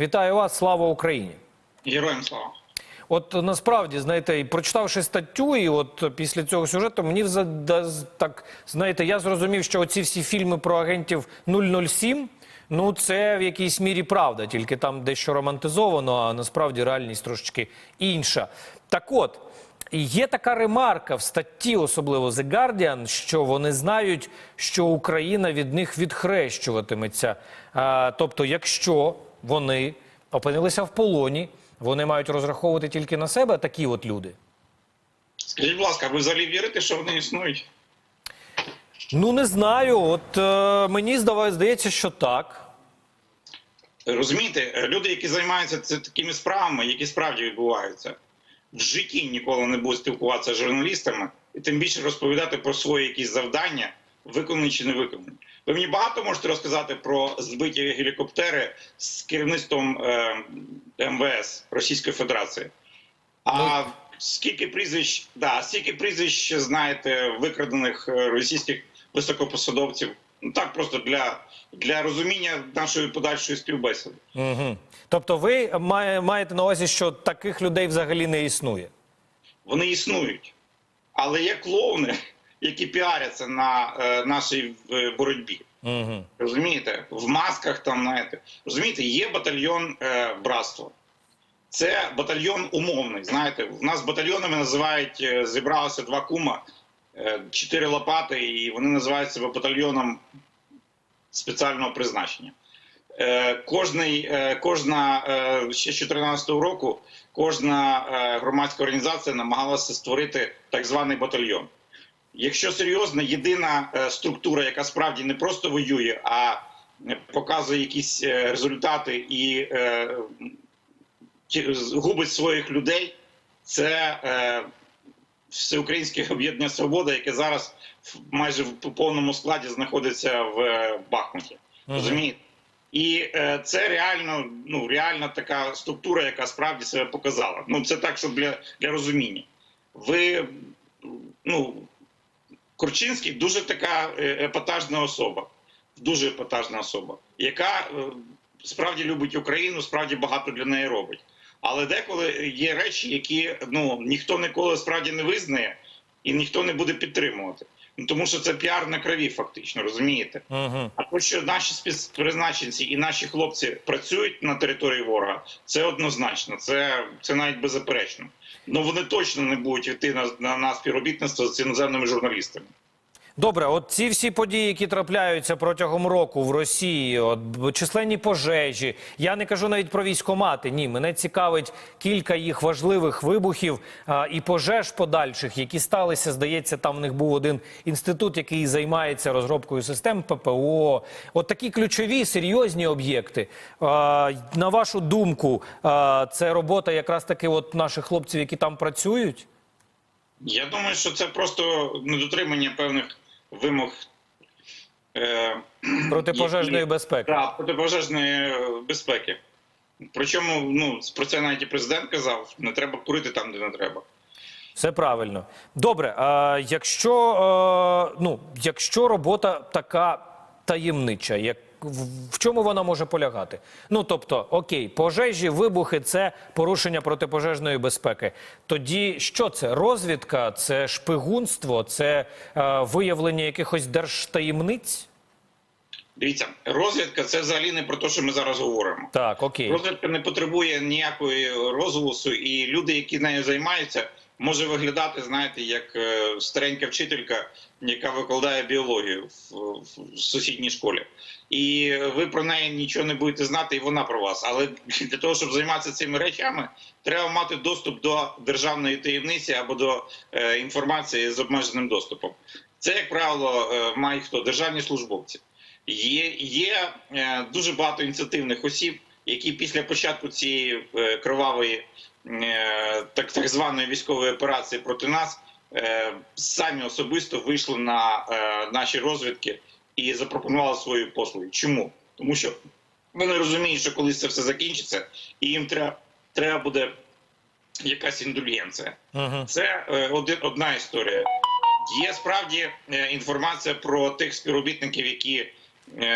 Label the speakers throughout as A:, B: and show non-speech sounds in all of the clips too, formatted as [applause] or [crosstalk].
A: Вітаю вас, слава Україні.
B: Героям слава.
A: От знаєте, знаєте, і прочитавши статтю, і от після цього сюжету, мені так знаєте, я зрозумів, що оці всі фільми про агентів 007, ну це в якійсь мірі правда, тільки там дещо романтизовано, а насправді реальність трошечки інша. Так от. Є така ремарка в статті, особливо The Guardian, що вони знають, що Україна від них відхрещуватиметься. А, тобто, якщо вони опинилися в полоні, вони мають розраховувати тільки на себе такі от люди.
B: Скажіть, будь ласка, ви взагалі вірите, що вони існують?
A: Ну не знаю. От е, мені здаває, здається, що так.
B: Розумієте, люди, які займаються це такими справами, які справді відбуваються, в житті ніколи не будуть спілкуватися з журналістами і тим більше розповідати про свої якісь завдання, виконані чи не виконані. Ви мені багато можете розказати про збиті гелікоптери з керівництвом е, МВС Російської Федерації. А скільки прізвищ, да, скільки прізвищ знаєте викрадених е, російських високопосадовців? Ну так просто для, для розуміння нашої подальшої співбесіди.
A: Угу. Тобто, ви має- маєте на увазі, що таких людей взагалі не існує.
B: Вони існують, але є клоуни, які піаряться на е, нашій е, боротьбі.
A: Угу.
B: Розумієте, в масках там знаєте. Розумієте, є батальйон е, братство. Це батальйон умовний. Знаєте, в нас батальйонами називають е, зібралося два кума, е, чотири лопати, і вони називають себе батальйоном спеціального призначення. Е, Кожний, е, кожна е, ще з 2014 року кожна е, громадська організація намагалася створити так званий батальйон. Якщо серйозно, єдина е, структура, яка справді не просто воює, а е, показує якісь е, результати і губить своїх людей, це Всеукраїнське об'єднання Свобода, яке зараз майже в повному складі знаходиться в Бахмуті. Розумієте? І е, це реально, ну реальна така структура, яка справді себе показала. Ну це так, щоб для, для розуміння. Ви ну Корчинський дуже така е, епатажна особа, дуже епатажна особа, яка е, справді любить Україну, справді багато для неї робить. Але деколи є речі, які ну ніхто ніколи справді не визнає і ніхто не буде підтримувати. Ну тому що це піар на крові, фактично, розумієте?
A: Угу.
B: А то, що наші спецпризначенці і наші хлопці працюють на території ворога, це однозначно, це, це навіть беззаперечно. Ну вони точно не будуть йти на, на, на співробітництво з іноземними журналістами.
A: Добре, от ці всі події, які трапляються протягом року в Росії, от численні пожежі. Я не кажу навіть про військомати. Ні, мене цікавить кілька їх важливих вибухів а, і пожеж подальших, які сталися. Здається, там в них був один інститут, який займається розробкою систем ППО. От такі ключові серйозні об'єкти. На вашу думку, а, це робота якраз таки от наших хлопців, які там працюють.
B: Я думаю, що це просто недотримання певних вимог е,
A: Протипожежної безпеки.
B: Да, протипожежної безпеки. Причому ну, про це навіть і президент казав: не треба курити там, де не треба.
A: Все правильно. Добре. А якщо, е, ну, якщо робота така таємнича, як в, чому вона може полягати? Ну тобто, окей, пожежі, вибухи це порушення протипожежної безпеки. Тоді що це? Розвідка, це шпигунство, це е, виявлення якихось держтаємниць?
B: Дивіться, розвідка це взагалі не про те, що ми зараз говоримо.
A: Так, окей.
B: Розвідка не потребує ніякої розголосу, і люди, які нею займаються, може виглядати, знаєте, як е, старенька вчителька, яка викладає біологію в, в сусідній школі. І ви про неї нічого не будете знати, і вона про вас. Але для того, щоб займатися цими речами, треба мати доступ до державної таємниці або до е, інформації з обмеженим доступом. Це, як правило, е, мають хто державні службовці. Є, є е, дуже багато ініціативних осіб, які після початку цієї кровавої так, так званої військової операції проти нас е, самі особисто вийшли на е, наші розвідки і запропонували свої послуги. Чому? Тому що вони розуміють, що колись це все закінчиться, і їм треба, треба буде якась індульгенція.
A: Угу.
B: Це е, один, одна історія. Є справді е, інформація про тих співробітників, які, е,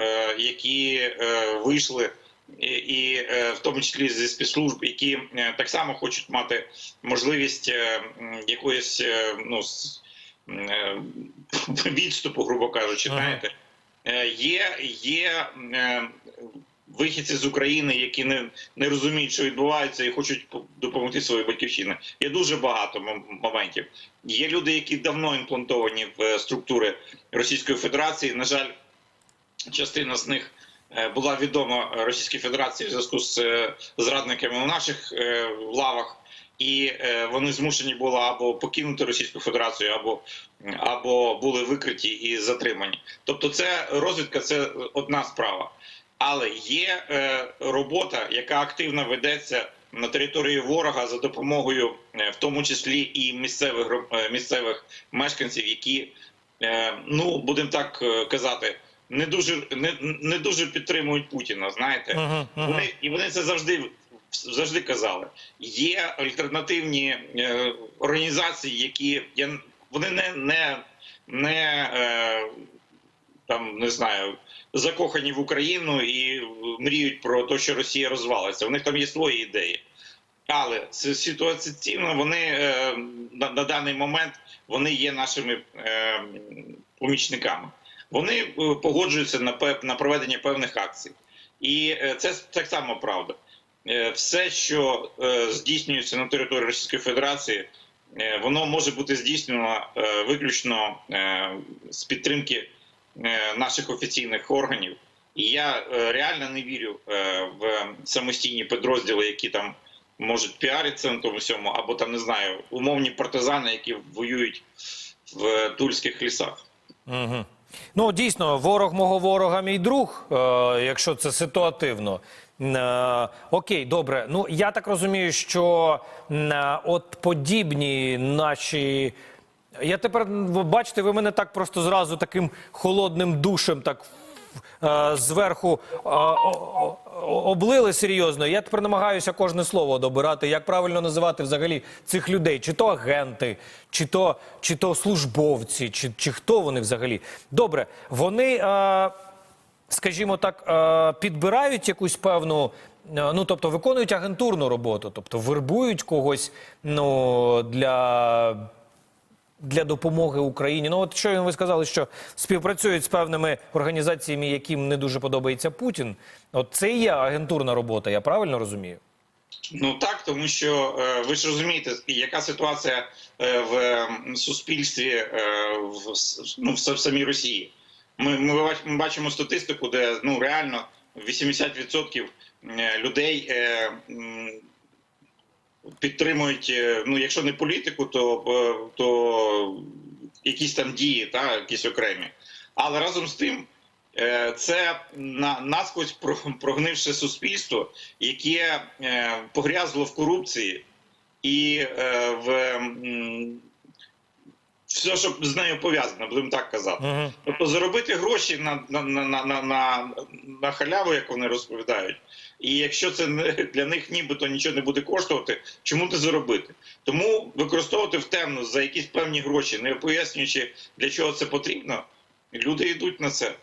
B: е, які е, вийшли і, е, в тому числі зі спецслужб, які е, так само хочуть мати можливість е, якоїсь ну, [laughs] відступу, грубо кажучи,
A: Ага.
B: знаєте. Є, є вихідці з України, які не, не розуміють, що відбувається, і хочуть допомогти своїй батьківщині. Є дуже багато моментів. Є люди, які давно імплантовані в структури Російської Федерації. На жаль, частина з них була відома Російській Федерації в зв'язку з е, зрадниками у наших е, лавах. І е, вони змушені були або покинути Російську Федерацію, або, або були викриті і затримані. Тобто, це розвідка це одна справа. Але є е, робота, яка активно ведеться на території ворога за допомогою, е, в тому числі і місцевих е, місцевих мешканців, які, е, ну будемо так е, казати, не дуже не, не дуже підтримують Путіна. Знаєте,
A: Мгм, мгм.
B: вони і вони це завжди завжди казали. Є альтернативні е, організації, які я вони не не, не е, там не знаю, закохані в Україну і мріють про те, що Росія розвалиться. У них там є свої ідеї. Але ситуаційно вони е, на, на даний момент вони є нашими е, помічниками. Вони е, погоджуються на на проведення певних акцій, і е, це так само правда. Е, Все, що здійснюється на території Російської Федерації, воно може бути здійснено виключно з підтримки наших офіційних органів. І я реально не вірю в самостійні підрозділи, які там можуть піаритися на тому всьому, або там не знаю, умовні партизани, які воюють в тульських лісах.
A: Угу. Ну, дійсно, ворог мого ворога мій друг, е, якщо це ситуативно. Е, окей, добре. Ну, я так розумію, що е, от подібні наші. Я тепер, бачите, ви мене так просто зразу таким холодним душем так зверху е, о- о- облили серйозно. Я тепер намагаюся кожне слово добирати, як правильно називати взагалі цих людей, чи то агенти, чи то, чи то службовці, чи, чи хто вони взагалі. Добре, вони. Е, скажімо так, е, підбирають якусь певну, е, ну тобто виконують агентурну роботу, тобто вербують когось ну, для, для допомоги Україні. Ну, от що ви сказали, що співпрацюють з певними організаціями, яким не дуже подобається Путін. От це і є агентурна робота, я правильно розумію?
B: Ну так, тому що е, ви ж розумієте, яка ситуація е, в суспільстві е, в, ну, в самій Росії. Ми, ми, бачимо статистику, де ну реально 80% е, людей підтримують, е, ну якщо не політику, то, е, то якісь там дії, та якісь окремі. Але разом з тим. Е, Це на насквозь прогнивше суспільство, яке погрязло в корупції і в все, що з нею пов'язано, будемо так казати.
A: Угу.
B: Тобто заробити гроші на, на, на, на, на, на, халяву, як вони розповідають. І якщо це для них нібито нічого не буде коштувати, чому не заробити? Тому використовувати в темну за якісь певні гроші, не пояснюючи для чого це потрібно, люди йдуть на це.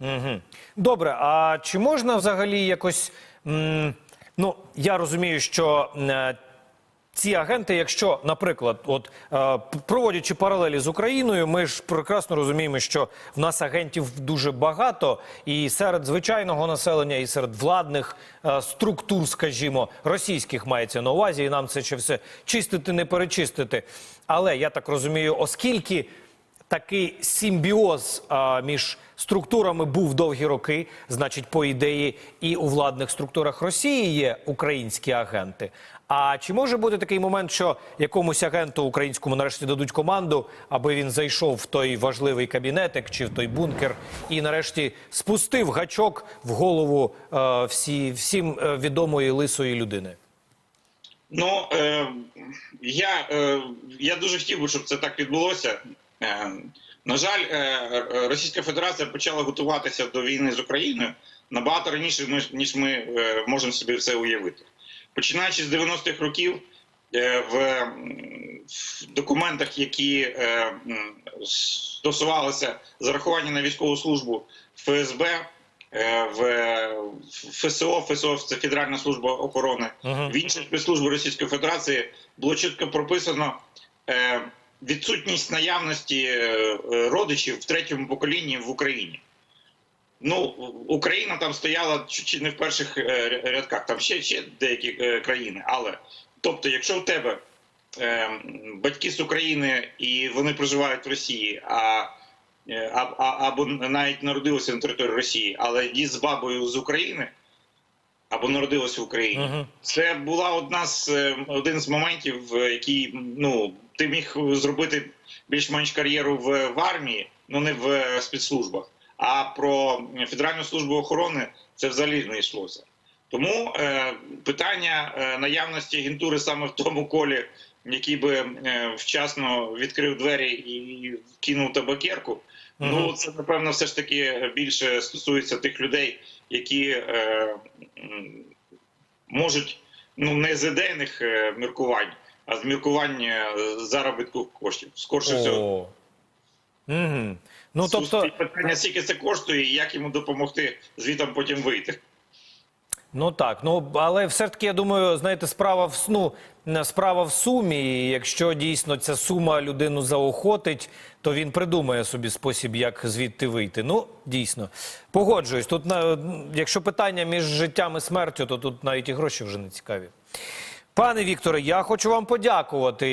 A: Угу. Добре, а чи можна взагалі якось. М, ну, я розумію, що е, ці агенти, якщо, наприклад, от е, проводячи паралелі з Україною, ми ж прекрасно розуміємо, що в нас агентів дуже багато, і серед звичайного населення, і серед владних е, структур, скажімо, російських мається на увазі, і нам це ще все чистити, не перечистити. Але я так розумію, оскільки такий симбіоз а, між структурами був довгі роки. Значить, по ідеї, і у владних структурах Росії є українські агенти. А чи може бути такий момент, що якомусь агенту українському нарешті дадуть команду, аби він зайшов в той важливий кабінетик чи в той бункер і нарешті спустив гачок в голову е, всі, всім е, відомої лисої людини?
B: Ну е, я, е, я дуже хотів би, щоб це так відбулося. Е, на жаль, е, Російська Федерація почала готуватися до війни з Україною набагато раніше, ніж- ми е, можемо собі це уявити. Починаючи з 90-х років, е, в, документах, які е, стосувалися зарахування на військову службу ФСБ, е, в ФСО, ФСО це Федеральна служба охорони, в інші спецслужби Російської Федерації було чітко прописано відсутність наявності родичів в третьому поколінні в Україні. Ну, Україна там стояла чи, не в перших е, рядках, там ще, ще деякі е, країни. Але тобто, якщо в тебе е, батьки з України і вони проживають в Росії, а, е, а, а або навіть народилися на території Росії, але дід з бабою з України, або народилися в Україні,
A: Мгм.
B: це була одна з один з моментів, який ну ти міг зробити більш-менш кар'єру в, в армії, ну не в спецслужбах. А про Федеральну службу охорони це взагалі не йшлося. Тому е, питання е, наявності агентури саме в тому колі, який би е, вчасно відкрив двері і кинув табакерку. Ну це напевно все ж таки більше стосується тих людей, які е, можуть ну не з ідейних е, міркувань, а з міркувань заробітку коштів. Скорше всього.
A: Угу. Ну, тобто,
B: питання, скільки це коштує, і як йому допомогти звітом потім вийти.
A: Ну так, ну але все-таки я думаю, знаєте, справа в ну, справа в сумі. І якщо дійсно ця сума людину заохотить, то він придумає собі спосіб, як звідти вийти. Ну дійсно погоджуюсь. Тут на якщо питання між життям і смертю, то тут навіть і гроші вже не цікаві. Пане Вікторе, я хочу вам подякувати